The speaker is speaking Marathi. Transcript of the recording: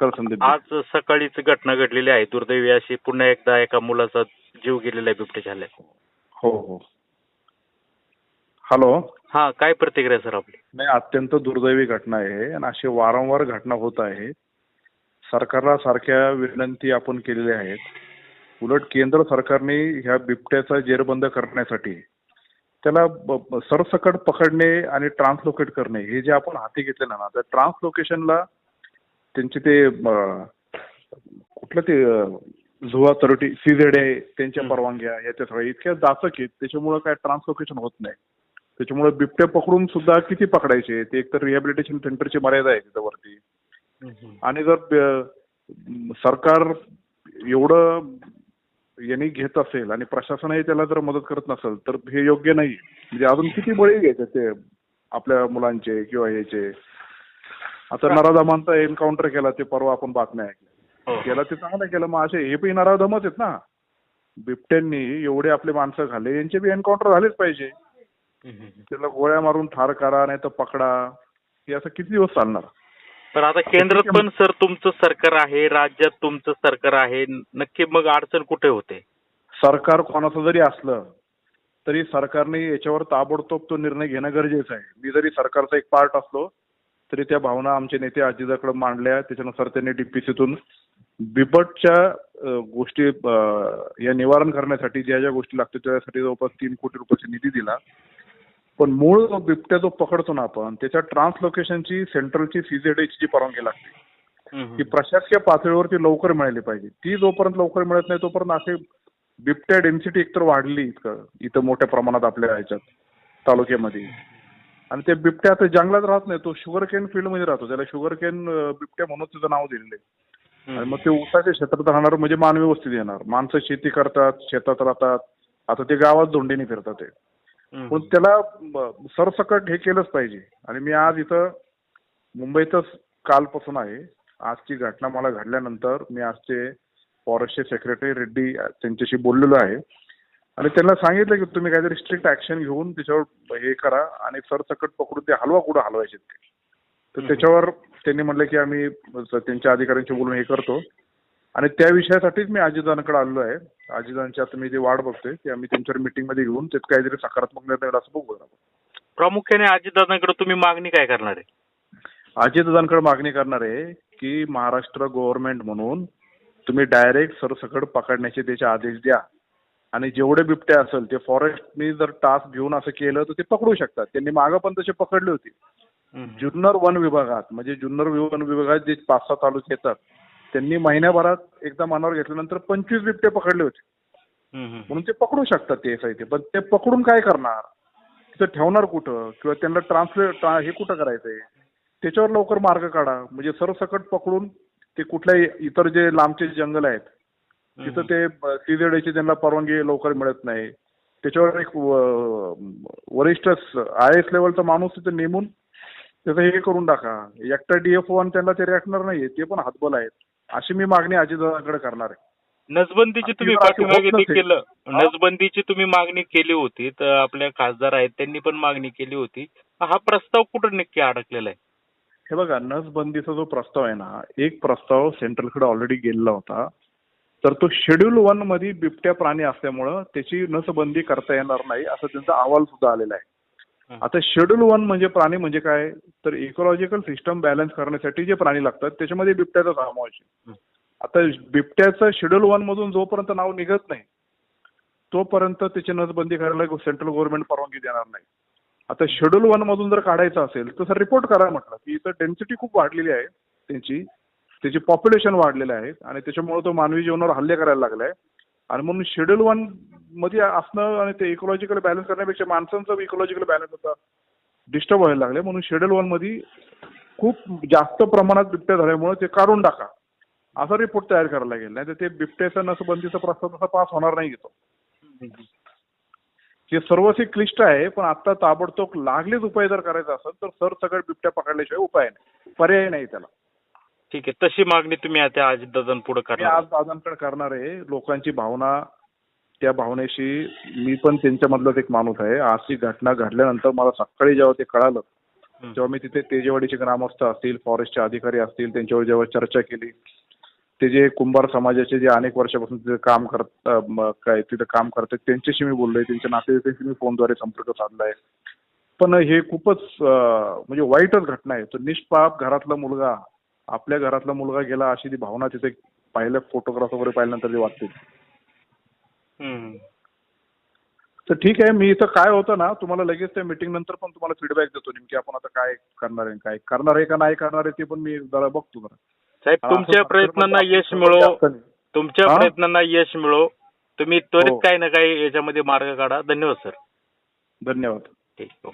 आज सकाळीच घटना घडलेली आहे. दुर्दैवी अशी पुन्हा एकदा एका मुलाचा जीव गेलेला आहे बिबट्याच्या हल्ल्यात हो हो. हॅलो हा काय प्रतिक्रिया सर आपली? नाही अत्यंत दुर्दैवी घटना आहे. आणि अशी वारंवार घटना होत आहे. सरकारला सारख्या विनंती आपण केलेल्या आहेत. उलट केंद्र सरकारने ह्या बिबट्याचा जेरबंद करण्यासाठी त्याला सरसकट पकडणे आणि ट्रान्सलोकेट करणे हे जे आपण हाती घेतलेलं ना त्या ट्रान्सलोकेशनला त्यांचे ते कुठलं ते झुवा अथॉरिटी सीझेडे त्यांच्या हम्म. परवानग्या याच्या सगळ्या इतक्या जाचक आहेत. त्याच्यामुळं काय ट्रान्सलोकेशन होत नाही. त्याच्यामुळे बिबटे पकडून सुद्धा किती पकडायचे? ते एक तर रिहॅबिलिटेशन सेंटरची मर्यादा आहे तिथं वरती आणि जर सरकार एवढं यांनी घेत असेल आणि प्रशासनही त्याला जर मदत करत नसेल तर हे योग्य नाही. म्हणजे अजून किती बळी घ्यायचे ते आपल्या मुलांचे किंवा ह्याचे आता नराधमांचा एन्काउंटर केला ते परवा आपण बातम्या ऐकल्या. हो. केला ते चांगलं केलं. मग असे हे पण नराधमच आहेत ना. बिबट्यांनी एवढे आपले माणसं खाल्ले यांचे बी एन्काउंटर झालेच पाहिजे. त्याला गोळ्या मारून ठार करा नाही तर पकडा. हे असं किती दिवस चालणार? पण आता केंद्रात पण सर तुमचं सरकार आहे राज्यात तुमचं सरकार आहे. नक्की मग अडचण कुठे होते? सरकार कोणाचं जरी असलं तरी सरकारने याच्यावर ताबडतोब तो निर्णय घेणं गरजेचं आहे. मी जरी सरकारचा एक पार्ट असलो तरी त्या भावना आमचे नेते अजिताकडे मांडल्या. त्याच्यानुसार त्यांनी डीपीसीतून बिबटच्या गोष्टी या निवारण करण्यासाठी ज्या ज्या गोष्टी लागतात त्यासाठी जवळपास तीन कोटी रुपयाचा निधी दिला. पण मूळ जो बिबट्या जो पकडतो ना आपण त्याच्या ट्रान्सलोकेशनची सेंट्रलची सीझेडची जी परवानगी लागते. ती प्रशासकीय पातळीवरती लवकर मिळाली पाहिजे. ती जोपर्यंत लवकर मिळत नाही तोपर्यंत असे बिबट्या डेन्सिटी एकतर वाढली इतकं. इथं मोठ्या प्रमाणात आपल्या ह्याच्यात तालुक्यामध्ये. आणि ते बिबट्या आता जंगलात राहत नाही तो शुगर केन फील्डमध्ये राहतो. त्याला शुगर केन बिबट्या म्हणून त्याचं नाव दिलेलं आहे. आणि मग ते उसाच्या क्षेत्रात राहणार म्हणजे मानवी वस्तीत येणार. माणसं शेती करतात शेतात राहतात. आता ते गावात झोंडीने फिरतात ते. पण त्याला सरसकट हे केलंच पाहिजे. आणि मी आज इथं मुंबईतच कालपासून आहे. आजची घटना मला घडल्यानंतर मी आजचे फॉरेस्टचे सेक्रेटरी रेड्डी त्यांच्याशी बोललेलो आहे. आणि त्यांना सांगितलं की तुम्ही काहीतरी स्ट्रिक्ट ऍक्शन घेऊन त्याच्यावर हे करा आणि सरसकट पकडून ते हलवा कुठं हलवायचे ते. तर. त्याच्यावर त्यांनी म्हटलं की आम्ही त्यांच्या अधिकाऱ्यांशी बोलून हे करतो. आणि त्या विषयासाठीच मी अजितांकडे आलेलो आहे. अजितांची आता मी जी वाट बघतोय की आम्ही त्यांच्यावर मीटिंगमध्ये घेऊन त्यात काहीतरी सकारात्मक निर्णय असं बघू. प्रामुख्याने अजितदादांकडे तुम्ही मागणी काय करणार आहे? अजितदादांकडे मागणी करणार आहे की महाराष्ट्र गव्हर्नमेंट म्हणून तुम्ही डायरेक्ट सरसकट पकडण्याचे त्याचे आदेश द्या. आणि जेवढे बिबटे असेल ते फॉरेस्टनी जर टास्क घेऊन असं केलं तर ते पकडू शकतात. त्यांनी मागं पण तसे पकडले होते. जुन्नर वन विभागात म्हणजे जुन्नर वन विभागात जे पाच सहा तालुके येतात त्यांनी महिन्याभरात एकदा मनावर घेतल्यानंतर पंचवीस बिबटे पकडले होते. म्हणून ते पकडू शकतात ते ते पण ते पकडून काय करणार? तिथं ठेवणार कुठं? किंवा त्यांना ट्रान्सलेट हे कुठं करायचंय? त्याच्यावर लवकर मार्ग काढा. म्हणजे सरसकट पकडून ते कुठल्याही इतर जे लांबचे जंगल आहेत तिथं ते सीझेडची त्यांना परवानगी लवकर मिळत नाही. त्याच्यावर एक वरिष्ठ आय एस लेवलचा माणूस तिथे नेमून त्याचं हे करून टाका. एकटा डीएफ वन त्यांना ते रेटणार नाही ते पण हातबल आहेत. अशी मी मागणी अजितदादांकडे करणार आहे. नसबंदीची तुम्ही पाठीमागे. देखील हा? नसबंदीची तुम्ही मागणी केली होती तर आपल्या खासदार आहेत त्यांनी पण मागणी केली होती. हा प्रस्ताव कुठं नक्की अडकलेला आहे? हे बघा नसबंदीचा जो प्रस्ताव आहे ना एक प्रस्ताव सेंट्रलकडे ऑलरेडी गेलेला होता. तर तो शेड्यूल वनमध्ये बिबट्या प्राणी असल्यामुळं त्याची नसबंदी करता येणार नाही असं त्यांचा अहवाल सुद्धा आलेला आहे. आता शेड्यूल वन म्हणजे प्राणी म्हणजे काय? तर इकोलॉजिकल सिस्टम बॅलन्स करण्यासाठी जे प्राणी लागतात त्याच्यामध्ये बिबट्याचा समावेश. आता बिबट्याचं शेड्यूल वन मधून जोपर्यंत नाव निघत नाही तोपर्यंत त्याची नसबंदी करायला सेंट्रल गव्हर्नमेंट परवानगी देणार नाही. आता शेड्यूल वन मधून जर काढायचं असेल तर सर रिपोर्ट करा म्हटलं. की इथं डेन्सिटी खूप वाढलेली आहे त्यांची. त्याची पॉप्युलेशन वाढलेलं आहे आणि त्याच्यामुळे तो मानवी जीवनावर हल्ले करायला लागलाय. आणि म्हणून शेड्यूल वनमध्ये असणं आणि ते इकोलॉजिकल बॅलन्स करण्यापेक्षा माणसांचं इकोलॉजिकल बॅलन्स आता डिस्टर्ब व्हायला लागले म्हणून शेड्यूल वनमध्ये खूप जास्त प्रमाणात बिबट्या झाल्यामुळे ते काढून टाका. असा रिपोर्ट तयार करायला लागेल. नाही तर ते बिबट्याचा नसबंदीचा प्रस्ताव तसा पास होणार नाही येतो हे सर्वच क्लिष्ट आहे पण आता ताबडतोब लागलेच उपाय जर करायचा असेल तर सर सगळं बिबट्या पकडल्याशिवाय उपाय नाही. पर्याय नाही त्याला. ठीक आहे. तशी मागणी तुम्ही आता अजितदादांपुढे मी करणार आज दादांकडे करणार आहे. लोकांची भावना त्या भावनेशी मी पण त्यांच्यामधलाच एक माणूस आहे. ती घटना घडल्यानंतर मला सकाळी जेव्हा ते कळालं हं. जेव्हा मी तिथे तेजेवाडीचे ग्रामस्थ असतील फॉरेस्टचे अधिकारी असतील त्यांच्यावर जेव्हा चर्चा केली ते जे कुंभार समाजाचे जे अनेक वर्षापासून तिथे काम करत अं, म- काय तिथे काम करतात त्यांच्याशी मी बोललोय त्यांच्या नातेवाईकांशी मी फोनद्वारे संपर्क साधलाय. पण हे खूपच अं, म्हणजे वाईटच घटना आहे. तो निष्पाप घरातला मुलगा आपल्या घरातला मुलगा गेला अशी ती भावना तिथे पाहिल्या फोटोग्राफ वगैरे पाहिल्यानंतर जे वाटते हम्म. तर ठीक आहे मी इथं काय होतं ना तुम्हाला लगेच त्या मीटिंग नंतर पण तुम्हाला फीडबॅक देतो नेमकी आपण आता काय करणार आहे काय करणार आहे का नाही करणार आहे ते पण मी जरा बघतो जरा साहेब तुमच्या प्रयत्नांना यश मिळो. तुमच्या? प्रयत्नांना यश मिळो तुम्ही त्वरित हो. काही ना काही याच्यामध्ये मार्ग काढा धन्यवाद सर धन्यवाद ठीक हो